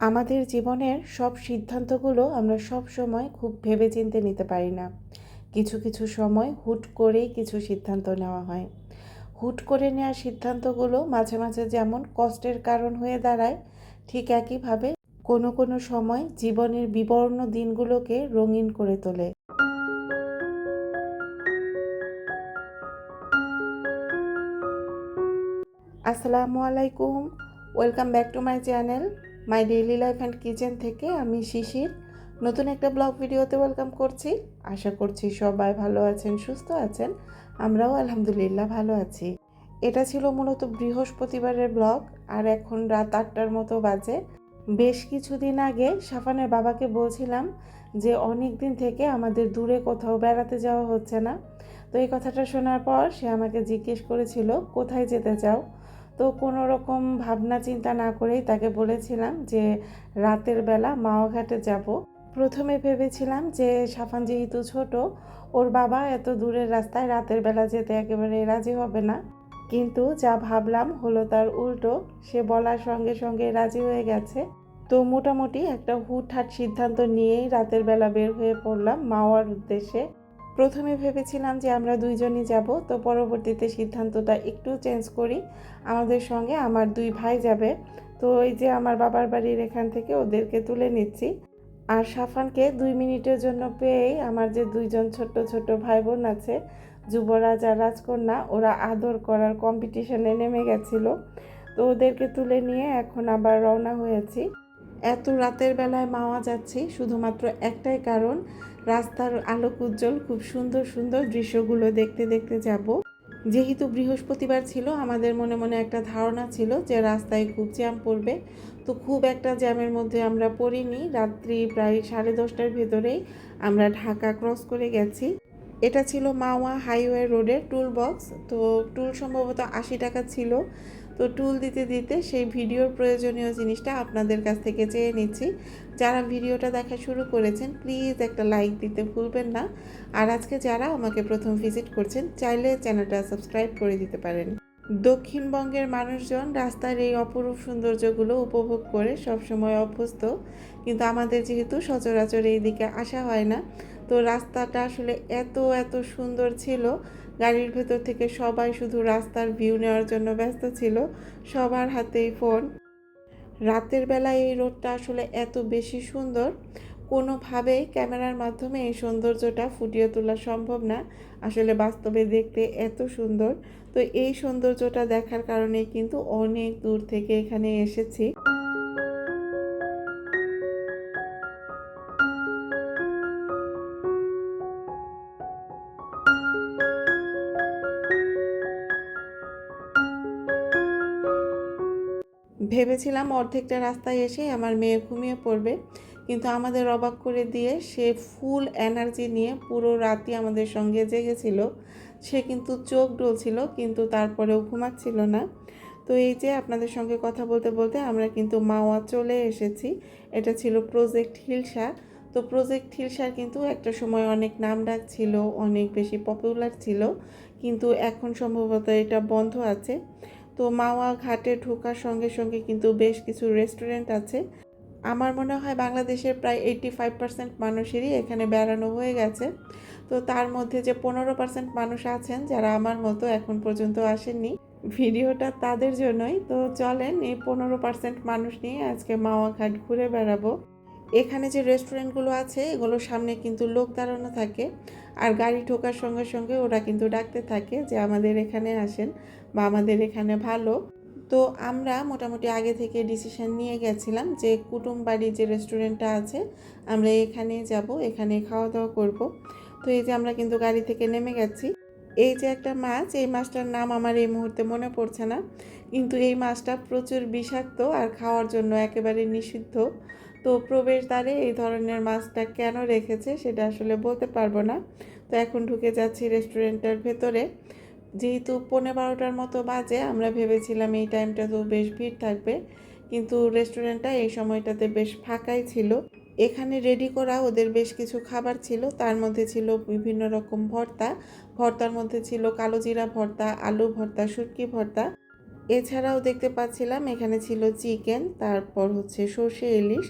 আমাদের জীবনের সব সিদ্ধান্তগুলো আমরা সব সময় খুব ভেবেচিন্তে নিতে পারি না। কিছু কিছু সময় হুট করেই কিছু সিদ্ধান্ত নেওয়া হয়। হুট করে নেওয়া সিদ্ধান্তগুলো মাঝে মাঝে যেমন কষ্টের কারণ হয়ে দাঁড়ায়, ঠিক একইভাবে কোনো কোনো সময় জীবনের বিবর্ণ দিনগুলোকে রঙিন করে তোলে। আসসালামু আলাইকুম, welcome back to my channel. My daily life and kitchen থেকে আমি শিশির। নতুন একটা ব্লগ ভিডিওতে ওয়েলকাম করছি। আশা করছি সবাই ভালো আছেন, সুস্থ আছেন। আমরাও আলহামদুলিল্লাহ ভালো আছি। এটা ছিল মূলত বৃহস্পতিবারের ব্লগ। আর এখন রাত আটটার মতো বাজে। বেশ কিছুদিন আগে সাফানের বাবাকে বলছিলাম যে, অনেক দিন থেকে আমাদের দূরে কোথাও বেড়াতে যাওয়া হচ্ছে না। তো এই কথাটা শোনার পর সে আমাকে জিজ্ঞেস করেছিল, কোথায় যেতে চাও? তো কোনো রকম ভাবনা চিন্তা না করেই তাকে বলেছিলাম যে রাতের বেলা মাওঘাটে যাব। প্রথমে ভেবেছিলাম যে সাফান যেহেতু ছোট, ওর বাবা এত দূরের রাস্তায় রাতের বেলা যেতে একেবারে রাজি হবে না। কিন্তু যা ভাবলাম হলো তার উল্টো, সে বলার সঙ্গে সঙ্গে রাজি হয়ে গেছে। তো মোটামুটি একটা হুটহাট সিদ্ধান্ত নিয়েই রাতের বেলা বের হয়ে পড়লাম মাওয়ার উদ্দেশ্যে। প্রথমে ভেবেছিলাম যে আমরা দুইজনই যাব, তো পরবর্তীতে সিদ্ধান্তটা একটু চেঞ্জ করি। আমাদের সঙ্গে আমার দুই ভাই যাবে, তো এই যে আমার বাবার বাড়ির এখান থেকে ওদেরকে তুলে নিচ্ছি। আর সাফানকে দুই মিনিটের জন্য পেয়েই আমার যে দুইজন ছোট্ট ছোট্ট ভাই বোন আছে, যুবরাজ আর রাজকন্যা, ওরা আদর করার কম্পিটিশনে নেমে গেছিল। তো ওদেরকে তুলে নিয়ে এখন আবার রওনা হয়েছি। এত রাতের বেলায় মাওয়া যাচ্ছি, শুধুমাত্র একটাই কারণ রাস্তার আলোক উজ্জ্বল, খুব সুন্দর সুন্দর দৃশ্যগুলো দেখতে দেখতে যাব। যেহেতু বৃহস্পতিবার ছিল, আমাদের মনে মনে একটা ধারণা ছিল যে রাস্তায় খুব জ্যাম পড়বে। তো খুব একটা জ্যামের মধ্যে আমরা পড়িনি। রাত্রি প্রায় সাড়ে দশটার ভেতরেই আমরা ঢাকা ক্রস করে গেছি। এটা ছিল মাওয়া হাইওয়ে রোডের টুল বক্স তো টুল সম্ভবত আশি টাকা ছিল। তো টুল দিতে দিতে সেই ভিডিওর প্রয়োজনীয় জিনিসটা আপনাদের কাছ থেকে চেয়ে নিচ্ছি। যারা ভিডিওটা দেখা শুরু করেছেন প্লিজ একটা লাইক দিতে ভুলবেন না। আর আজকে যারা আমাকে প্রথম ভিজিট করছেন, চাইলে চ্যানেলটা সাবস্ক্রাইব করে দিতে পারেন। দক্ষিণবঙ্গের মানুষজন রাস্তার এই অপরূপ সৌন্দর্যগুলো উপভোগ করে সবসময় অভ্যস্ত। কিন্তু আমাদের যেহেতু সচরাচর এই দিকে আসা হয় না তো রাস্তাটা আসলে এত এত সুন্দর ছিল। গাড়ির ভেতর থেকে সবাই শুধু রাস্তার ভিউ নেওয়ার জন্য ব্যস্ত ছিল, সবার হাতেই ফোন রাতের বেলায় এই রোডটা আসলে এত বেশি সুন্দর, কোনোভাবেই ক্যামেরার মাধ্যমে এই সৌন্দর্যটা ফুটিয়ে তোলা সম্ভব না। আসলে বাস্তবে দেখতে এত সুন্দর। তো এই সৌন্দর্যটা দেখার কারণে কিন্তু অনেক দূর থেকে এখানে এসেছি। ভেবেছিলাম অর্ধেকটা রাস্তায় এসে আমার মেয়ে ঘুমিয়ে পড়বে, কিন্তু আমাদের অবাক করে দিয়ে সে ফুল এনার্জি নিয়ে পুরো রাতই আমাদের সঙ্গে জেগেছিল। সে কিন্তু চোখ ডলছিল, কিন্তু তারপরেও ঘুমাচ্ছিল না। তো এই যে আপনাদের সঙ্গে কথা বলতে বলতে আমরা কিন্তু মাওয়া চলে এসেছি। এটা ছিল প্রজেক্ট হিলসা। তো প্রজেক্ট হিলসার কিন্তু একটা সময় অনেক নাম ডাক ছিল, অনেক বেশি পপুলার ছিল, কিন্তু এখন সম্ভবত এটা বন্ধ আছে। তো মাওয়া ঘাটে ঢোকার সঙ্গে সঙ্গে কিন্তু বেশ কিছু রেস্টুরেন্ট আছে। আমার মনে হয় বাংলাদেশের প্রায় এইটি ফাইভ পার্সেন্ট মানুষেরই এখানে বেড়ানো হয়ে গেছে। তো তার মধ্যে যে পনেরো পার্সেন্ট মানুষ আছেন, যারা আমার মতো এখন পর্যন্ত আসেননি, ভিডিওটা তাদের জন্যই। তো চলেন এই পনেরো পার্সেন্ট মানুষ নিয়ে আজকে মাওয়া ঘাট ঘুরে বেড়াবো। এখানে যে রেস্টুরেন্টগুলো আছে, এগুলোর সামনে কিন্তু লোক দাঁড়ানো থাকে। আর গাড়ি ঢোকার সঙ্গে সঙ্গে ওরা কিন্তু ডাকতে থাকে যে আমাদের এখানে আসেন। বা আমাদের এখানে ভালো। তো আমরা মোটামুটি আগে থেকে ডিসিশন নিয়ে গেছিলাম যে কুটুম বাড়ির যে রেস্টুরেন্টটা আছে, আমরা এখানে যাব এখানে খাওয়া দাওয়া করব। তো এই যে আমরা কিন্তু গাড়ি থেকে নেমে গেছি। এই যে একটা মাছ, এই মাছটার নাম আমার এই মুহূর্তে মনে পড়ছে না। কিন্তু এই মাছটা প্রচুর বিষাক্ত আর খাওয়ার জন্য একেবারে নিষিদ্ধ। তো প্রবেশদ্বারে এই ধরনের মাছটা কেন রেখেছে সেটা আসলে বলতে পারব না। তো এখন ঢুকে যাচ্ছি রেস্টুরেন্টের ভেতরে। যেহেতু পৌনে বারোটার মতো বাজে, আমরা ভেবেছিলাম এই টাইমটা তো বেশ ভিড় থাকবে। কিন্তু রেস্টুরেন্টটা এই সময়টাতে বেশ ফাঁকাই ছিল। এখানে রেডি করা ওদের বেশ কিছু খাবার ছিল। তার মধ্যে ছিল বিভিন্ন রকম ভর্তা। ভর্তার মধ্যে ছিল কালো জিরা ভর্তা, আলু ভর্তা, শুটকি ভর্তা। এছাড়াও দেখতে পাচ্ছিলাম এখানে ছিল চিকেন তারপর হচ্ছে সর্ষে ইলিশ,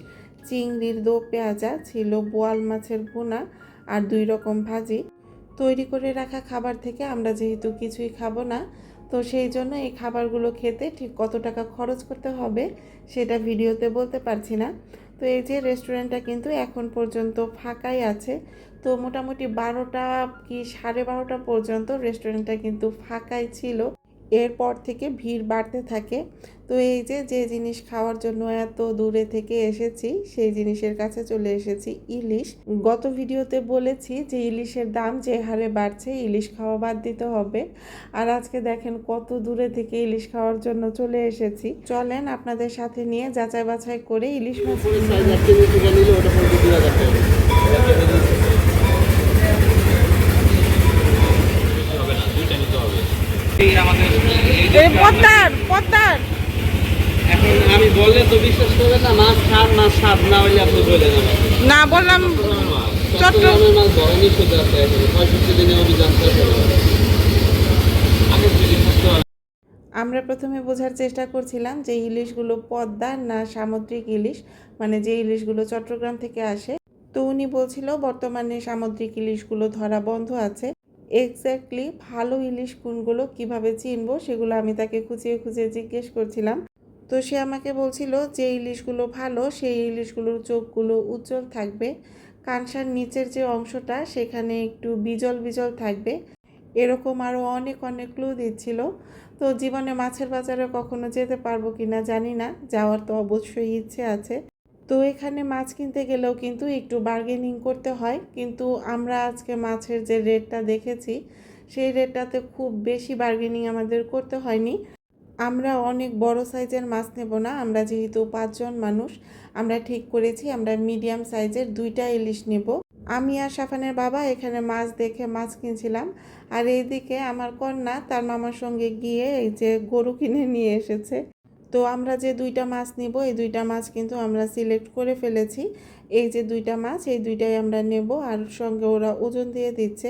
চিংড়ির দো পেঁয়াজা, ছিল বোয়াল মাছের ভুনা আর দুই রকম ভাজি। তৈরি করে রাখা খাবার থেকে আমরা যেহেতু কিছুই খাব না, তো সেই জন্য এই খাবারগুলো খেতে ঠিক কত টাকা খরচ করতে হবে সেটা ভিডিওতে বলতে পারছি না। তো এই যে রেস্টুরেন্টটা কিন্তু এখন পর্যন্ত ফাঁকাই আছে, তো মোটামুটি বারোটা কি সাড়ে বারোটা পর্যন্ত রেস্টুরেন্টটা কিন্তু ফাঁকাই ছিল। এরপর থেকে ভিড় বাড়তে থাকে। তো এই যে যে জিনিস খাওয়ার জন্য এত দূরে থেকে এসেছি সেই জিনিসের কাছে চলে এসেছি ইলিশ। গত ভিডিওতে বলেছি যে ইলিশের দাম যে হারে বাড়ছে ইলিশ খাওয়া বাদ দিতে হবে। আর আজকে দেখেন কত দূরে থেকে ইলিশ খাওয়ার জন্য চলে এসেছি। চলেন আপনাদের সাথে নিয়ে যাচাই বাছাই করে ইলিশ মাছ আমাদের পদ্মার পদ্মার। এখন আমি বললে তো বিশ্বাস করবেন না মাছ খান মাছ স্বাদ না হইলে আপনি বলে না না বললাম চট্টগ্রামের মাছ শুধু আছে পঁয়ষট্টি দিনে অভিযান আমরা প্রথমে বোঝার চেষ্টা করছিলাম যে ইলিশগুলো পদ্মার না সামুদ্রিক ইলিশ মানে যে ইলিশগুলো চট্টগ্রাম থেকে আসে। তো উনি বলছিল বর্তমানে সামুদ্রিক ইলিশগুলো ধরা বন্ধ আছে। এক্স্যাক্টলি ভালো ইলিশ কোনগুলো কীভাবে চিনবো সেগুলো আমি তাকে খুঁজিয়ে খুঁজিয়ে জিজ্ঞেস করছিলাম। তো সে আমাকে বলছিল যে ইলিশগুলো ভালো, সেই ইলিশগুলোর চোখগুলো উজ্জ্বল থাকবে। কানসার নিচের যে অংশটা সেখানে একটু বিজল বিজল থাকবে। এরকম আরও অনেক অনেক ক্লু দিচ্ছিল। তো জীবনে মাছের বাজারে কখনো যেতে পারব কি না জানি না, যাওয়ার তো অবশ্যই ইচ্ছে আছে। তো এখানে মাছ কিনতে গেলেও কিন্তু একটু বার্গেনিং করতে হয়। কিন্তু আমরা আজকে মাছের যে রেটটা দেখেছি, সেই রেটটাতে খুব বেশি বার্গেনিং আমাদের করতে হয়নি। আমরা অনেক বড় সাইজের মাছ নেব না, আমরা যেহেতু পাঁচজন মানুষ, আমরা ঠিক করেছি, আমরা মিডিয়াম সাইজের দুইটা ইলিশ নেব। আমি আর সাফানের বাবা এখানে মাছ দেখে মাছ কিনছিলাম। আর এইদিকে আমার কন্যা তার মামার সঙ্গে গিয়ে এই যে গরু কিনে নিয়ে এসেছে। তো আমরা যে দুইটা মাছ নেব, এই দুইটা মাছ কিন্তু আমরা সিলেক্ট করে ফেলেছি। এই যে দুইটা মাছ, এই দুইটাই আমরা নেব আর সঙ্গে ওরা ওজন দিয়ে দিচ্ছে।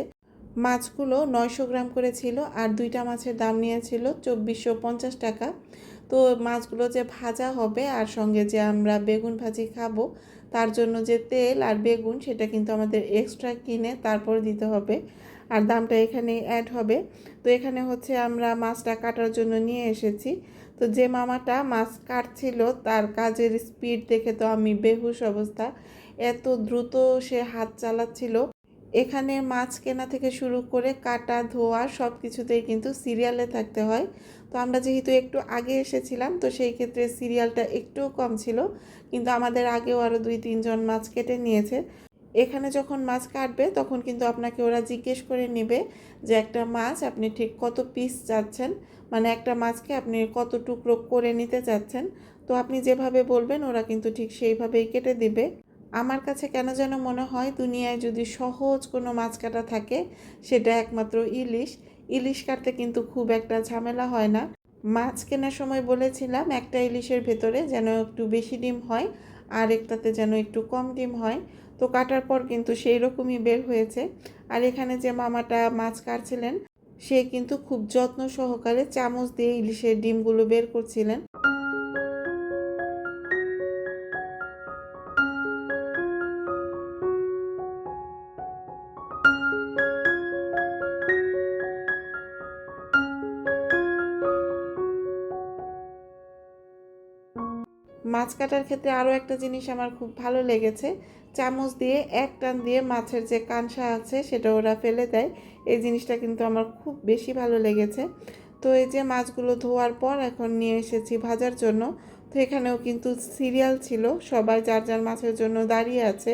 মাছগুলো নয়শো গ্রাম করে ছিল আর দুইটা মাছের দাম নিয়েছিল চব্বিশশো পঞ্চাশ টাকা। তো মাছগুলো যে ভাজা হবে আর সঙ্গে যে আমরা বেগুন ভাজি খাব, তার জন্য যে তেল আর বেগুন, সেটা কিন্তু আমাদের এক্সট্রা কিনে তারপর দিতে হবে। আর দামটা এখানে অ্যাড হবে। তো এখানে হচ্ছে আমরা মাছটা কাটার জন্য নিয়ে এসেছি। তো যে মামাটা মাছ কাটছিল, তার কাজের স্পিড দেখে তো আমি বেহুশ অবস্থা। এত দ্রুত সে হাত চালাচ্ছিল। এখানে মাছ কেনা থেকে শুরু করে কাটা, ধোয়া সব কিছুতেই কিন্তু সিরিয়ালে থাকতে হয়। তো আমরা যেহেতু একটু আগে এসেছিলাম, তো সেই ক্ষেত্রে সিরিয়ালটা একটুও কম ছিল। কিন্তু আমাদের আগেও আরও দুই তিনজন মাছ কেটে নিয়েছে। এখানে যখন মাছ কাটবে, তখন কিন্তু আপনাকে ওরা জিজ্ঞেস করে নেবে যে, একটা মাছ আপনি ঠিক কত পিস চাচ্ছেন? মানে একটা মাছকে আপনি কত টুকরো করে নিতে চাচ্ছেন, তো আপনি যেভাবে বলবেন ওরা কিন্তু ঠিক সেইভাবেই কেটে দিবে। আমার কাছে কেন যেন মনে হয় দুনিয়ায় যদি সহজ কোনো মাছ কাটা থাকে, সেটা একমাত্র ইলিশ। ইলিশ কাটতে কিন্তু খুব একটা ঝামেলা হয় না। মাছ কেনার সময় বলেছিলাম একটা ইলিশের ভেতরে যেন একটু বেশি ডিম হয়, আর একটাতে যেন একটু কম ডিম হয়। তো কাটার পর কিন্তু সেই রকমই বের হয়েছে। আর এখানে যে মামাটা মাছ কাটছিলেন সে কিন্তু খুব যত্ন সহকারে চামচ দিয়ে ইলিশের ডিমগুলো বের করছিলেন। মাছ কাটার ক্ষেত্রে আরও একটা জিনিস আমার খুব ভালো লেগেছে। চামচ দিয়ে এক টান দিয়ে মাছের যে কানসা আছে সেটা ওরা ফেলে দেয়। এই জিনিসটা কিন্তু আমার খুব বেশি ভালো লেগেছে। তো এই যে মাছগুলো ধোয়ার পর এখন নিয়ে এসেছি ভাজার জন্য, তো এখানেও কিন্তু সিরিয়াল ছিল, সবাই যার যার মাছের জন্য দাঁড়িয়ে আছে।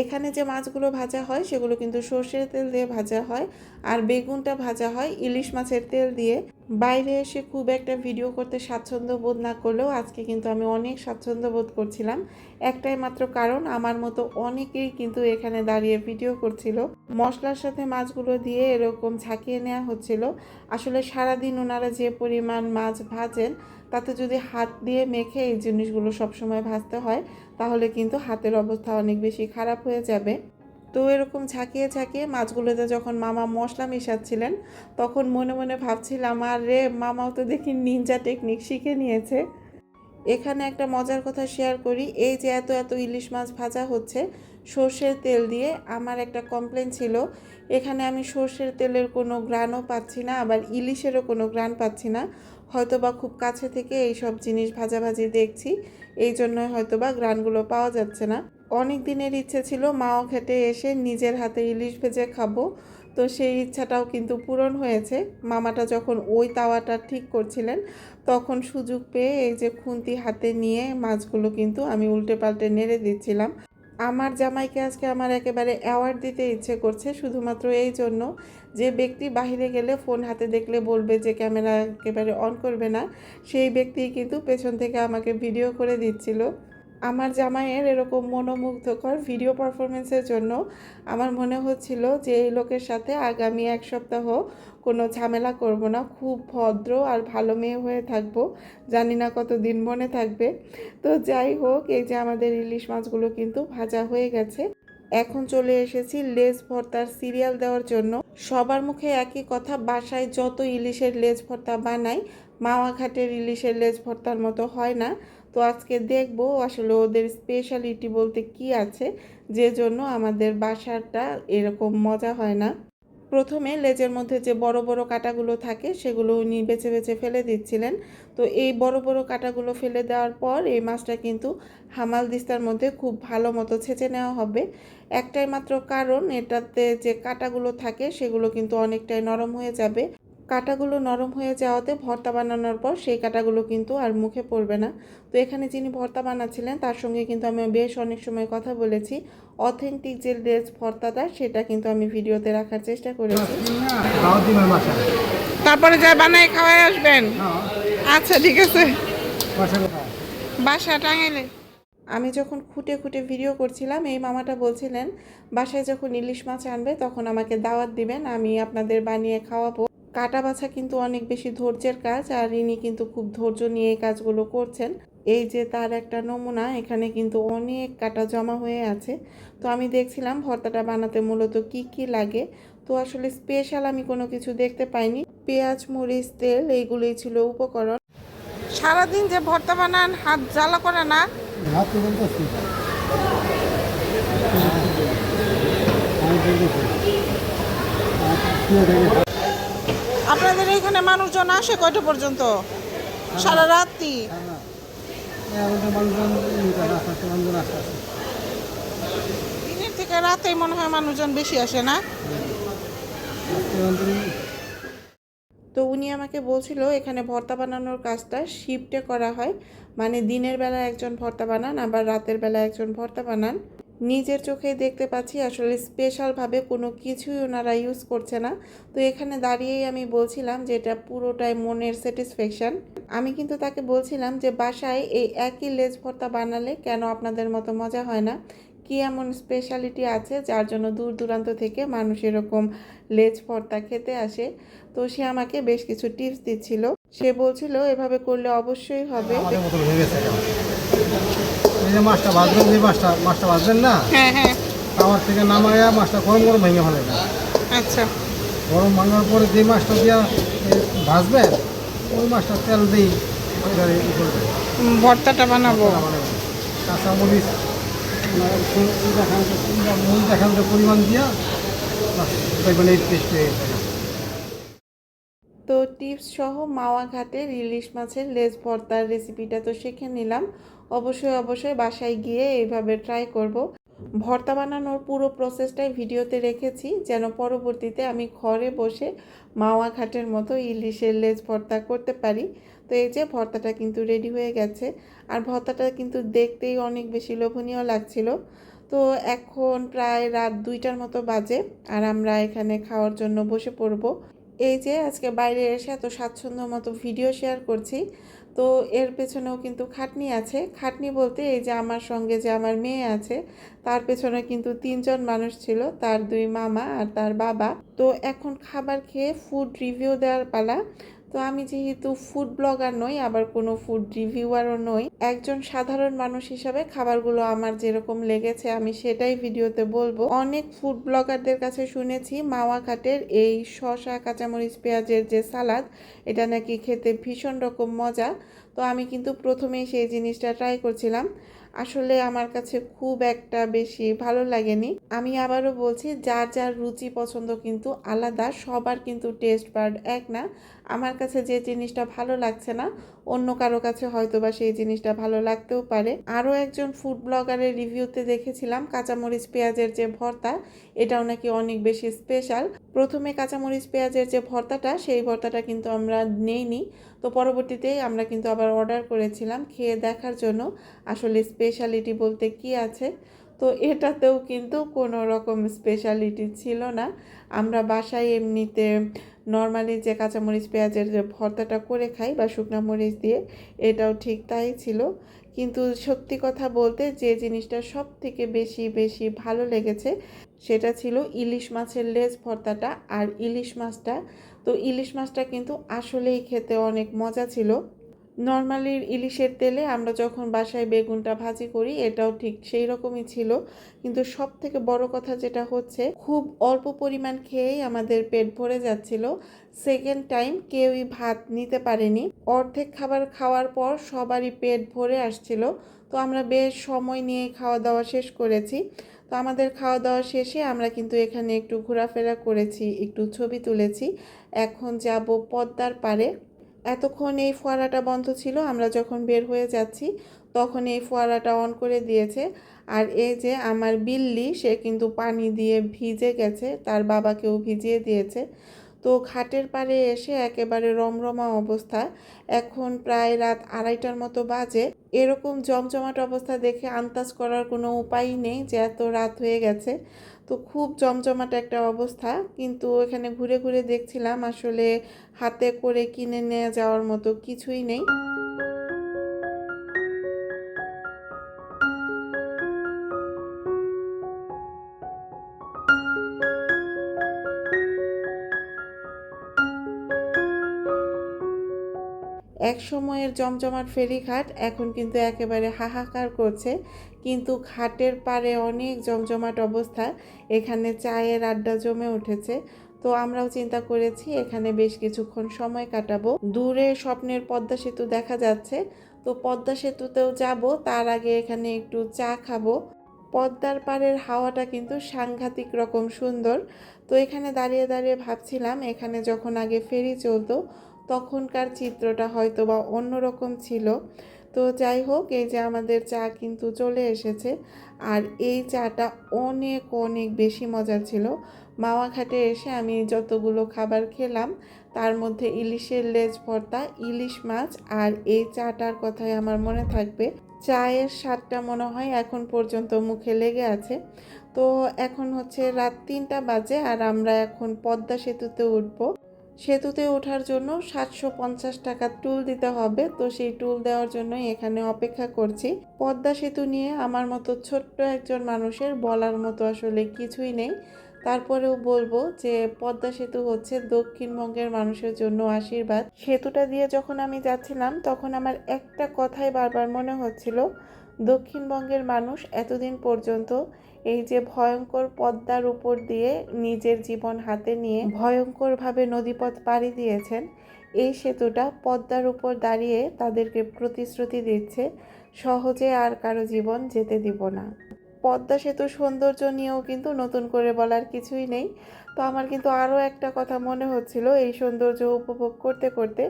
এখানে যে মাছগুলো ভাজা হয় সেগুলো কিন্তু সর্ষের তেল দিয়ে ভাজা হয়, আর বেগুনটা ভাজা হয় ইলিশ মাছের তেল দিয়ে। বাইরে এসে খুব একটা ভিডিও করতে স্বাচ্ছন্দ্য বোধ না করলেও আজকে কিন্তু আমি অনেক স্বাচ্ছন্দ্য বোধ করছিলাম। একটাই মাত্র কারণ, আমার মতো অনেকেই কিন্তু এখানে দাঁড়িয়ে ভিডিও করছিল। মশলার সাথে মাছগুলো দিয়ে এরকম ঝাঁকিয়ে নেওয়া হচ্ছিল। আসলে সারাদিন ওনারা যে পরিমাণ মাছ ভাজেন, তাতে যদি হাত দিয়ে মেখে এই জিনিসগুলো সবসময় ভাজতে হয়, তাহলে কিন্তু হাতের অবস্থা অনেক বেশি খারাপ হয়ে যাবে। তো এরকম ঝাঁকিয়ে ঝাঁকিয়ে মাছগুলোতে যখন মামা মশলা মেশাচ্ছিলেন, তখন মনে মনে ভাবছিলাম, আর রে মামাও তো দেখি নিনজা টেকনিক শিখে নিয়েছে। এখানে একটা মজার কথা শেয়ার করি, এই যে এত এত ইলিশ মাছ ভাজা হচ্ছে, সর্ষের তেল দিয়ে আমার একটা কমপ্লেন ছিল, এখানে আমি সর্ষের তেলের কোনো গ্রানও পাচ্ছি না, আবার ইলিশেরও কোনো গ্রান পাচ্ছি না হয়তো বা খুব কাছে থেকে এই সব জিনিস ভাজাভাজি দেখছি, এই জন্যই হয়তো বা গ্রানগুলো পাওয়া যাচ্ছে না। অনেক দিনের ইচ্ছে ছিল, মাও খেটে এসে নিজের হাতে ইলিশ ভেজে খাব। তো সেই ইচ্ছাটাও কিন্তু পূরণ হয়েছে। মামাটা যখন ওই তাওয়াটা ঠিক করছিলেন, তখন সুযোগ পেয়ে এই যে খুন্তি হাতে নিয়ে মাছগুলো কিন্তু আমি উল্টে পাল্টে নেড়ে দিচ্ছিলাম। আমার জামাইকে আজকে আমার একেবারে অ্যাওয়ার্ড দিতে ইচ্ছে করছে, শুধুমাত্র এই জন্য যে ব্যক্তি বাইরে গেলে ফোন হাতে দেখলে বলবে যে ক্যামেরা একেবারে অন করবে না, সেই ব্যক্তি কিন্তু পেছন থেকে আমাকে ভিডিও করে দিচ্ছিল। আমার জামাইয়ের এরকম মনোমুগ্ধকর ভিডিও পারফরমেন্সের জন্য আমার মনে হচ্ছিল যে এই লোকের সাথে আগামী এক সপ্তাহ কোনো ঝামেলা করব না, খুব ভদ্র আর ভালো মেয়ে হয়ে থাকব, জানি না কত দিন মনে থাকবে। তো যাই হোক, এই যে আমাদের ইলিশ মাছগুলো কিন্তু ভাজা হয়ে গেছে। এখন চলে এসেছি লেজ ভর্তার সিরিয়াল দেওয়ার জন্য। সবার মুখে একই কথা, বাসায় যত ইলিশের লেজ ভর্তা বানাই মাওয়া ঘাটের ইলিশের লেজ ভর্তার মতো হয় না। তো আজকে দেখব আসলে ওদের স্পেশালিটি বলতে কি আছে, যে জন্য আমাদের বাসাটা এরকম মজা হয় না। প্রথমে লেজের মধ্যে যে বড় বড় কাঁটাগুলো থাকে, সেগুলো উনি বেছে বেছে ফেলে দিচ্ছিলেন। তো এই বড় বড় কাঁটাগুলো ফেলে দেওয়ার পর এই মাছটা কিন্তু হামাল দিস্তার মধ্যে খুব ভালো মতো ছেঁচে নেওয়া হবে। একটাই মাত্র কারণ এটাতে যে কাঁটাগুলো থাকে, সেগুলো কিন্তু অনেকটাই নরম হয়ে যাবে। কাঁটাগুলো নরম হয়ে যাওয়াতে ভর্তা বানানোর পর সেই কাঁটাগুলো কিন্তু আর মুখে পড়বে না। তো এখানে যিনি ভর্তা বানাচ্ছিলেন, তার সঙ্গে কিন্তু আমি বেশ অনেক সময় কথা বলেছি। অথেন্টিক যে লেজ ভর্তাটা, সেটা কিন্তু আমি ভিডিওতে রাখার চেষ্টা করেছি। তারপরে যা বানায় খাওয়াই আসবেন? আচ্ছা ঠিক আছে। বাসা টাঙ্গাইলে আমি যখন খুঁটে খুঁটে ভিডিও করছিলাম, এই মামাটা বলছিলেন, বাসায় যখন ইলিশ মাছ আনবে, তখন আমাকে দাওয়াত দিবেন, আমি আপনাদের বানিয়ে খাওয়াবো। কাটা বাছা কিন্তু অনেক বেশি ধৈর্যের কাজ, আর ইনি কিন্তু খুব ধৈর্য নিয়ে এই কাজগুলো করছেন। এই যে তার একটা নমুনা, এখানে কিন্তু অনেক কাটা জমা হয়ে আছে। তো আমি দেখছিলাম ভর্তাটা বানাতে মূলত কি কি লাগে। তো আসলে স্পেশাল আমি কোনো কিছু দেখতে পাইনি। পেঁয়াজ, মরিচ, তেল, এইগুলোই ছিল উপকরণ। সারাদিন যে ভর্তা বানান, হাত জ্বালা করে না তো বলতেছি আমি বলতেছি শুয়ে থেকে আপনাদের এখানে মানুষজন আসে কয়টা পর্যন্ত? সারা রাত্রি দিনের থেকে রাতেই মনে হয় মানুষজন বেশি আসে, না? তো উনি আমাকে বলছিল, এখানে ভর্তা বানানোর কাজটা শিফটে করা হয়। মানে দিনের বেলা একজন ভর্তা বানান, আবার রাতের বেলা একজন ভর্তা বানান। নিজের চোখেই দেখতে পাচ্ছি, আসলে স্পেশালভাবে কোনো কিছুই ওনারা ইউজ করছে না। তো এখানে দাঁড়িয়েই আমি বলছিলাম যে এটা পুরোটাই মনের স্যাটিসফ্যাকশন আমি কিন্তু তাকে বলছিলাম যে বাসায় এই একই লেজ ভর্তা বানালে কেন আপনাদের মতো মজা হয় না? কি এমন স্পেশালিটি আছে যার জন্য দূর দূরান্ত থেকে মানুষ এরকম লেজ ভর্তা খেতে আসে? তো সে আমাকে বেশ কিছু টিপস দিচ্ছিল। সে বলছিল, এভাবে করলে অবশ্যই হবে আমাদের মতো হয়ে গেছে এখন। এই যে মাছটা ভাজবেন যে মাছটা মাছটা ভাজবেন না হ্যাঁ হ্যাঁ। আমার থেকে নামাইয়া মাছটা গরম গরম ভেঙে ফেলে আচ্ছা। গরম ভাঙার পরে যে মাছটা দিয়া ভাজবেন ওই মাছটা তেল দিই ভর্তাটা বানাবো। কাঁচামরিচ দেখান মূল দেখান পরিমাণ দিয়া দেখবেন এই টেস্ট হয়ে গেছে তো টিপস সহ মাওয়া ঘাটের ইলিশ মাছের লেজ ভর্তার রেসিপিটা তো শিখে নিলাম। অবশ্যই অবশ্যই বাসায় গিয়ে এইভাবে ট্রাই করব। ভর্তা বানানোর পুরো প্রসেসটাই ভিডিওতে রেখেছি, যেন পরবর্তীতে আমি ঘরে বসে মাওয়া ঘাটের মতো ইলিশের লেজ ভর্তা করতে পারি। তো এই যে ভর্তাটা কিন্তু রেডি হয়ে গেছে। আর ভর্তাটা কিন্তু দেখতেই অনেক বেশি লোভনীয় লাগছিল। তো এখন প্রায় রাত দুইটার মতো বাজে আর আমরা এখানে খাওয়ার জন্য বসে পড়ব। এই যে আজকে বাইরে এসে এত স্বাচ্ছন্দ্য মতো ভিডিও শেয়ার করছি। তো এর পেছনেও কিন্তু খাটনি আছে। খাটনি বলতে এই যে আমার সঙ্গে যে আমার মেয়ে আছে, তার পেছনে কিন্তু তিনজন মানুষ ছিল, তার দুই মামা আর তার বাবা। তো এখন খাবার খেয়ে ফুড রিভিউ দেওয়ার পালা। তো আমি যেহেতু ফুড ব্লগার নই, আবার কোনো ফুড রিভিউয়ারও নই, একজন সাধারণ মানুষ হিসাবে খাবারগুলো আমার যেরকম লেগেছে আমি সেটাই ভিডিওতে বলব। অনেক ফুড ব্লগারদের কাছে শুনেছি মাওয়া ঘাটের এই শশা কাঁচামরিচ, পেঁয়াজের যে সালাদ, এটা নাকি খেতে ভীষণ রকম মজা। তো আমি কিন্তু প্রথমেই সেই জিনিসটা ট্রাই করছিলাম। আসলে আমার কাছে খুব একটা বেশি ভালো লাগেনি। আমি আবারও বলছি, যার যার রুচি পছন্দ কিন্তু আলাদা, সবার কিন্তু টেস্ট বার্ড এক না। আমার কাছে যে জিনিসটা ভালো লাগছে না, অন্য কারও কাছে হয়তো বা সেই জিনিসটা ভালো লাগতেও পারে। আরও একজন ফুড ব্লগারের রিভিউতে দেখেছিলাম, কাঁচামরিচ পেঁয়াজের যে ভর্তা, এটাও নাকি অনেক বেশি স্পেশাল প্রথমে কাঁচামরিচ পেঁয়াজের যে ভর্তাটা, সেই ভর্তাটা কিন্তু আমরা নেইনি। তো পরবর্তীতে আমরা কিন্তু আবার অর্ডার করেছিলাম, খেয়ে দেখার জন্য। আসলে স্পেশালিটি বলতে কি আছে? তো এটাতেও কিন্তু কোনো রকম স্পেশালিটি ছিল না। আমরা বাসায় এমনিতে নর্মালি যে কাঁচামরিচ, পেঁয়াজের যে ভর্তাটা করে খাই বা শুকনা মরিচ দিয়ে, এটাও ঠিক তাই ছিল। কিন্তু সত্যি কথা বলতে যে জিনিসটা সব থেকে বেশি বেশি ভালো লেগেছে সেটা ছিল ইলিশ মাছের লেজ ভর্তাটা আর ইলিশ মাছটা। তো ইলিশ মাছটা কিন্তু আসলেই খেতে অনেক মজা ছিল। নর্মালি ইলিশের তেলে আমরা যখন বাসায় বেগুনটা ভাজি করি, এটাও ঠিক সেই রকমই ছিল। কিন্তু সব থেকে বড় কথা যেটা হচ্ছে, খুব অল্প পরিমাণ খেয়েই আমাদের পেট ভরে যাচ্ছিল। সেকেন্ড টাইম কেউই ভাত নিতে পারেনি। অর্ধেক খাবার খাওয়ার পর সবারই পেট ভরে আসছিল। তো আমরা বেশ সময় নিয়ে খাওয়া দাওয়া শেষ করেছি। তো আমাদের খাওয়া দাওয়া শেষে আমরা কিন্তু এখানে একটু ঘোরাফেরা করেছি, একটু ছবি তুলেছি। এখন যাব পদ্মার পাড়ে। এতক্ষণ এই ফোয়ারাটা বন্ধ ছিল, আমরা যখন বের হয়ে যাচ্ছি তখন এই ফোয়ারাটা অন করে দিয়েছে। আর এই যে আমার বিল্লি, সে কিন্তু পানি দিয়ে ভিজে গেছে, তার বাবাকেও ভিজিয়ে দিয়েছে। তো ঘাটের পাড়ে এসে একেবারে রমরমা অবস্থা। এখন প্রায় রাত আড়াইটার মতো বাজে। এরকম জমজমাট অবস্থা দেখে আন্দাজ করার কোনো উপায় নেই যে এত রাত হয়ে গেছে। তো খুব জমজমাট একটা অবস্থা। কিন্তু এখানে ঘুরে ঘুরে দেখছিলাম আসলে হাতে করে কিনে নিয়ে যাওয়ার মতো কিছুই নেই। এক সময়ের জমজমাট ফেরিঘাট এখন কিন্তু একেবারে হাহাকার করছে। কিন্তু ঘাটের পাড়ে অনেক জমজমাট অবস্থা, এখানে চায়ের আড্ডা জমে উঠেছে। তো আমরাও চিন্তা করেছি, এখানে বেশ কিছুক্ষণ সময় কাটাবো। দূরে স্বপ্নের পদ্মা সেতু দেখা যাচ্ছে। তো পদ্মা সেতুতেও যাব, তার আগে এখানে একটু চা খাব। পদ্মার পাড়ের হাওয়াটা কিন্তু সাংঘাতিক রকম সুন্দর। তো এখানে দাঁড়িয়ে দাঁড়িয়ে ভাবছিলাম, এখানে যখন আগে ফেরি চলতো তখনকার চিত্রটা হয়তো বা অন্যরকম ছিল। তো যাই হোক এই যে আমাদের চা কিন্তু চলে এসেছে। আর এই চাটা অনেক অনেক বেশি মজার ছিল। মাওয়া ঘাটে এসে আমি যতগুলো খাবার খেলাম, তার মধ্যে ইলিশের লেজ ভর্তা, ইলিশ মাছ আর এই চাটার কথাই আমার মনে থাকবে। চায়ের স্বাদটা মনে হয় এখন পর্যন্ত মুখে লেগে আছে। তো এখন হচ্ছে রাত তিনটা বাজে আর আমরা এখন পদ্মা সেতুতে উঠবো। সেতুতে ওঠার জন্য সাতশো পঞ্চাশ টাকা টুল দিতে হবে। তো সেই টুল দেওয়ার জন্যই এখানে অপেক্ষা করছি। পদ্মা সেতু নিয়ে আমার মতো ছোট্ট একজন মানুষের বলার মতো আসলে কিছুই নেই। তারপরেও বলব যে পদ্মা সেতু হচ্ছে দক্ষিণবঙ্গের মানুষের জন্য আশীর্বাদ। সেতুটা দিয়ে যখন আমি যাচ্ছিলাম, তখন আমার একটা কথাই বারবার মনে হচ্ছিল দক্ষিণবঙ্গের মানুষ এতদিন পর্যন্ত এই যে ভয়ঙ্কর পদ্মার উপর দিয়ে নিজের জীবন হাতে নিয়ে ভয়ঙ্করভাবে নদীপথ পাড়ি দিয়েছেন, এই সেতুটা পদ্মার উপর দাঁড়িয়ে তাদেরকে প্রতিশ্রুতি দিচ্ছে, সহজে আর কারও জীবন যেতে দিব না। পদ্মা সেতু সৌন্দর্য নিয়েও কিন্তু নতুন করে বলার কিছুই নেই। তো আমার কিন্তু আরও একটা কথা মনে হচ্ছিল, এই সৌন্দর্য উপভোগ করতে করতে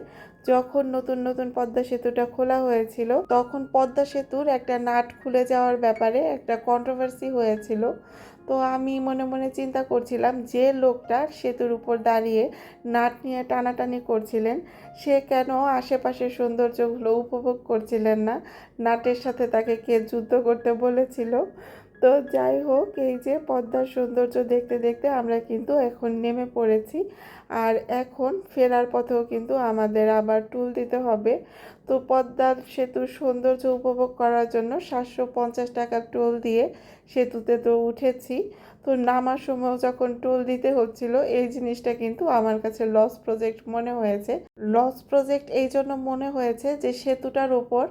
যখন নতুন নতুন পদ্মা সেতুটা খোলা হয়েছিল, তখন পদ্মা সেতুর একটা নাট খুলে যাওয়ার ব্যাপারে একটা কন্ট্রোভার্সি হয়েছিল। তো আমি মনে মনে চিন্তা করছিলাম যে লোকটা সেতুর উপর দাঁড়িয়ে নাট নিয়ে টানাটানি করছিলেন, সে কেন আশেপাশের সৌন্দর্যগুলো উপভোগ করছিলেন না? নাটের সাথে তাকে কে যুদ্ধ করতে বলেছিল? তো যাই হোক, এই যে পদ্মার সৌন্দর্য দেখতে দেখতে আমরা কিন্তু এখন নেমে পড়েছি। আর এখন ফেরার পথেও কিন্তু আমাদের আবার টুল দিতে হবে। তো পদ্মার সেতুর সৌন্দর্য উপভোগ করার জন্য সাতশো পঞ্চাশ টাকার টোল দিয়ে সেতুতে তো উঠেছি। তো নামার সময় যখন টোল দিতে হচ্ছিল, এই জিনিসটা কিন্তু আমার কাছে লস প্রজেক্ট মনে হয়েছে। লস প্রজেক্ট এই জন্য মনে হয়েছে যে সেতুটার ওপর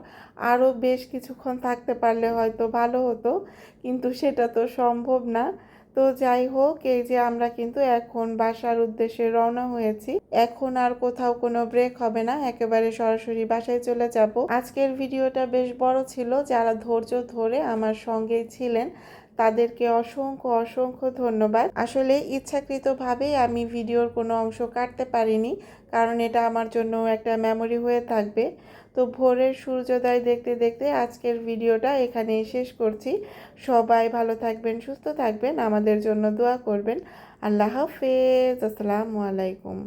আরও বেশ কিছুক্ষণ থাকতে পারলে হয়তো ভালো হতো, কিন্তু সেটা তো সম্ভব না। তো যাই হোক, এই যে আমরা কিন্তু এখন বাসার উদ্দেশ্যে রওনা হয়েছি। এখন আর কোথাও কোনো ব্রেক হবে না, একেবারে সরাসরি বাসায় চলে যাব। আজকের ভিডিওটা বেশ বড় ছিল, যারা ধৈর্য ধরে আমার সঙ্গেই ছিলেন, তাদেরকে অসংখ্য অসংখ্য ধন্যবাদ। আসলে ইচ্ছাকৃতভাবেই আমি ভিডিওর কোনো অংশ কাটতে পারিনি, কারণ এটা আমার জন্য একটা মেমরি হয়ে থাকবে। তো ভোরের সূর্যোদয় দেখতে দেখতে আজকের ভিডিওটা এখানেই শেষ করছি। সবাই ভালো থাকবেন, সুস্থ থাকবেন, আমাদের জন্য দোয়া করবেন। আল্লাহ হাফেজ, আসসালামু আলাইকুম।